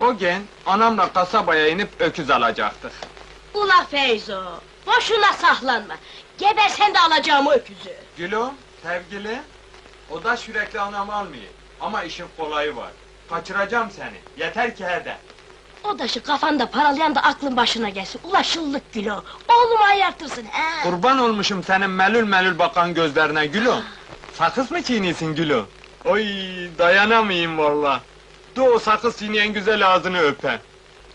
O gün anamla kasabaya inip öküz alacaktık. Ula Feyzo, boşuna sahlanma. Gebersen de alacağım o öküzü. Gülüm, sevgili, o da sürekli anamı almıyor. Ama işin kolayı var. Kaçıracağım seni, yeter ki hede. O da şu kafanda paralayan da aklın başına gelsin. Ula şıllık gülü. Oğlumu ayartırsın he. Kurban olmuşum senin melül melül bakan gözlerine gülüm. Sakız mı çiğniyorsun gülüm? Oy dayanamayayım valla. Dur o sakız çiğneyen güzel ağzını öpe.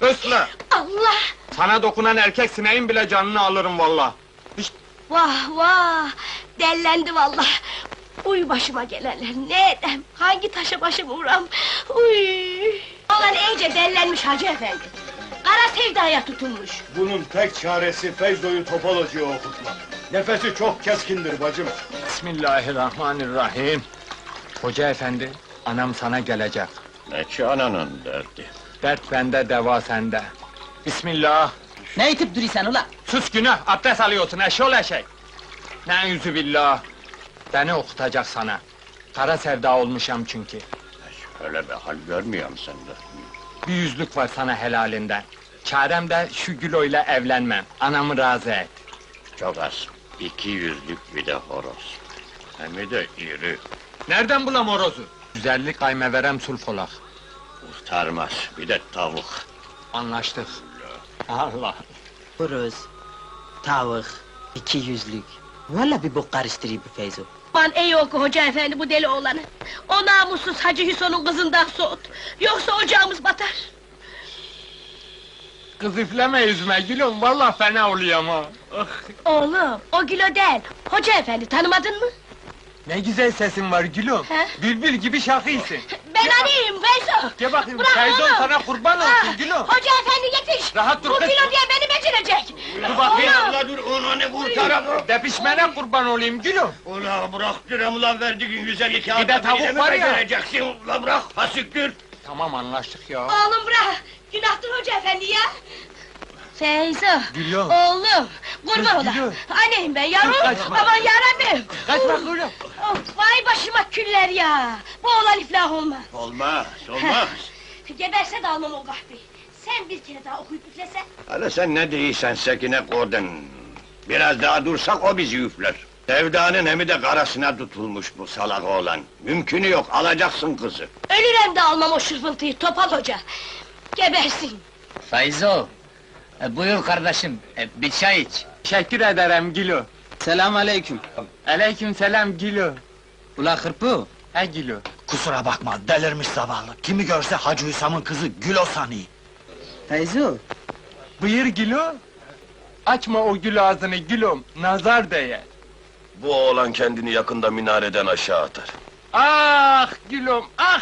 Ösle! Allah! Sana dokunan erkek sineğin bile canını alırım valla. İşte Vah vah! Dellendi vallahi. Uy başıma gelenler, ne edem? Hangi taşa başım vuram? Uy! Olan iyice dellenmiş hacı efendi. Kara sevdaya tutulmuş. Bunun tek çaresi Feyzo'yu topalacıya okutmak. Nefesi çok keskindir bacım. Bismillahirrahmanirrahim. Hoca efendi, anam sana gelecek. Ne ki ananın derdi? Dert bende, deva sende. Bismillah. Ne itip duruyorsun ula? Sus günah, abdest alıyorsun eşol eşek. Ne yüzü billah. Beni okutacak sana. Kara sevda olmuşam çünkü. Öyle bir hal görmüyorum sende. Bir yüzlük var sana helalinden. Çarem de şu Gülo'yla evlenmem. Anamı razı et. Çok az. İki yüzlük bir de horoz. Hem de iri. Nereden bulam horozu? Güzellik kaymeverem sulfolak. Kurtarmaz. Bir de tavuk. Anlaştık. Allah. Horoz, tavuk, iki yüzlük. Valla bir bok karıştırıyor bu Feyzo. Aman ey oku hoca efendi bu deli oğlanı. O namussuz Hacı Hüson'un kızından soğut. Yoksa ocağımız batar. Kız üfleme yüzüme gülüm, vallahi fena oluyor ama. Oğlum, o Gülo değil. Hoca efendi tanımadın mı? Ne güzel sesin var gülüm. He? Bülbül gibi şakıysın. Ben anıyım Feyzo. Gel bakayım, Bırak oğlum. sana kurban olsun Ah, gülüm. Hoca efendi yetiş. Rahat dur Bu kız. Gülo diye beni becerecek. Dur bakayım. Oğlum. Ula dur onu ne kurtaralım. Depişmene kurban olayım gülüm. Ula bırak diyorum ulan verdiğin güzel iki Bir de tavuk var ya. Vereceksin. Ula bırak fasiktir. Tamam anlaştık ya. Oğlum bırak. Günahtır hoca efendi ya. Feyzo. Gülüyor. Oğlum. Kurban ola. gülüyor. Anneyim ben yavrum. Kaçma. Aman yarabbim. Kaçma gülüm. Of, vay başıma küller ya. Bu oğlan iflah olmaz. Olmaz. Olmaz. Geberse de almam o kahveyi. Sen bir kere daha okuyup üflesen. Hala sen ne değilsen Sekine Korden. Biraz daha dursak o bizi üfler. Sevdanın hemi de karasına tutulmuş bu salak oğlan. Mümkünü yok, alacaksın kızı. Ölürem de almam o şırfıntıyı Topal Hoca. Gebersin. Feyzo, e, buyur kardeşim, e, bir çay iç. Teşekkür ederim gülüm. Selam aleyküm. Aleyküm selam gülüm. Ula hırpı, He gülüm. Kusura bakma, delirmiş zavallı. Kimi görse Hacı Hüsam'ın kızı Gülo sanıyor. Feyzo, Buyur gülüm. Açma o gül ağzını gülüm, nazar değer. Bu oğlan kendini yakında minareden aşağı atar. Ah gülüm, ah!